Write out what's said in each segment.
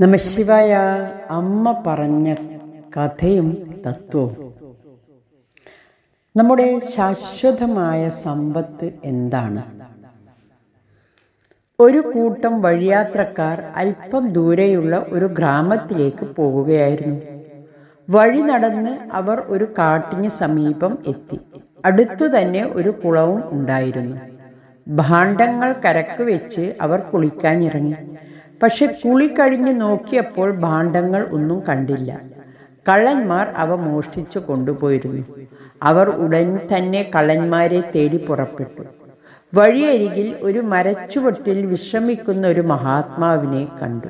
നമശിവായ അമ്മ പറഞ്ഞ കഥയും തത്വവും. നമ്മുടെ ശാശ്വതമായ സമ്പത്ത് എന്താണ്? ഒരു കൂട്ടം വഴിയാത്രക്കാർ അല്പം ദൂരെയുള്ള ഒരു ഗ്രാമത്തിലേക്ക് പോവുകയായിരുന്നു വഴി നടന്ന് അവർ ഒരു കാട്ടിന് സമീപം എത്തി. അടുത്തു തന്നെ ഒരു കുളവും ഉണ്ടായിരുന്നു. ഭാണ്ഡങ്ങൾ കരക്ക് വെച്ച് അവർ കുളിക്കാനിറങ്ങി. പക്ഷെ കുളി കഴിഞ്ഞ് നോക്കിയപ്പോൾ ഭാണ്ഡങ്ങൾ ഒന്നും കണ്ടില്ല. കള്ളന്മാർ അവ മോഷ്ടിച്ചു കൊണ്ടുപോയിരുന്നു. അവർ ഉടൻ തന്നെ കള്ളന്മാരെ തേടി പുറപ്പെട്ടു. വഴിയരികിൽ ഒരു മരച്ചുവട്ടിൽ വിശ്രമിക്കുന്ന ഒരു മഹാത്മാവിനെ കണ്ടു.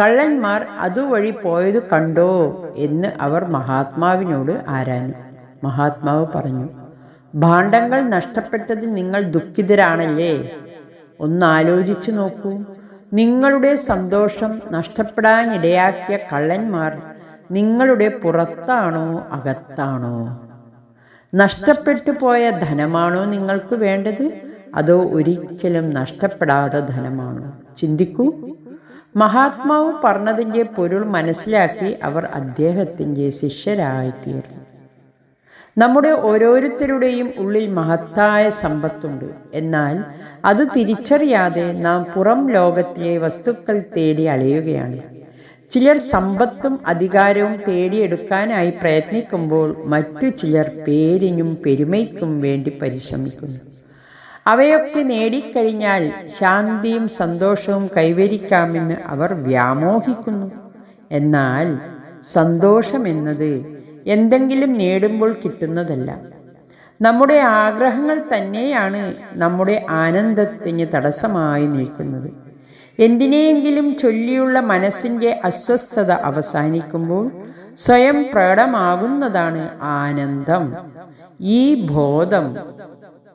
കള്ളന്മാർ അതുവഴി പോയത് കണ്ടോ എന്ന് അവർ മഹാത്മാവിനോട് ആരാഞ്ഞു. മഹാത്മാവ് പറഞ്ഞു ഭാണ്ഡങ്ങൾ നഷ്ടപ്പെട്ടതിൽ നിങ്ങൾ ദുഃഖിതരാണല്ലേ? ഒന്ന് ആലോചിച്ചു നോക്കൂ. നിങ്ങളുടെ സന്തോഷം നഷ്ടപ്പെടാനിടയാക്കിയ കള്ളന്മാർ നിങ്ങളുടെ പുറത്താണോ അകത്താണോ? നഷ്ടപ്പെട്ടു പോയ ധനമാണോ നിങ്ങൾക്ക് വേണ്ടത്? അതോ ഒരിക്കലും നഷ്ടപ്പെടാതെ ധനമാണോ? ചിന്തിക്കൂ. മഹാത്മാവ് പറഞ്ഞതിന്റെ പൊരുൾ മനസ്സിലാക്കി അവർ അദ്ദേഹത്തിന്റെ ശിഷ്യരായിത്തീർന്നു. നമ്മുടെ ഓരോരുത്തരുടെയും ഉള്ളിൽ മഹത്തായ സമ്പത്തുണ്ട്. എന്നാൽ അത് തിരിച്ചറിയാതെ നാം പുറം ലോകത്തിലെ വസ്തുക്കൾ തേടി അലയുകയാണ്. ചിലർ സമ്പത്തും അധികാരവും തേടിയെടുക്കാനായി പ്രയത്നിക്കുമ്പോൾ മറ്റു ചിലർ പേരിനും പെരുമയ്ക്കും വേണ്ടി പരിശ്രമിക്കുന്നു. അവയൊക്കെ നേടിക്കഴിഞ്ഞാൽ ശാന്തിയും സന്തോഷവും കൈവരിക്കാമെന്ന് അവർ വ്യാമോഹിക്കുന്നു. എന്നാൽ സന്തോഷമെന്നത് എന്തെങ്കിലും നേടുമ്പോൾ കിട്ടുന്നതല്ല. നമ്മുടെ ആഗ്രഹങ്ങൾ തന്നെയാണ് നമ്മുടെ ആനന്ദത്തിന് തടസ്സമായി നിൽക്കുന്നത്. എന്തിനെയെങ്കിലും ചൊല്ലിയുള്ള മനസ്സിന്റെ അസ്വസ്ഥത അവസാനിക്കുമ്പോൾ സ്വയം പ്രകടമാകുന്നതാണ് ആനന്ദം. ഈ ബോധം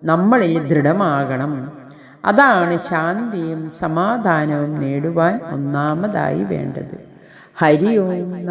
നമ്മളിൽ ദൃഢമാകണം. അതാണ് ശാന്തിയും സമാധാനവും നേടുവാൻ ഒന്നാമതായി വേണ്ടത്. ഹരി ഓം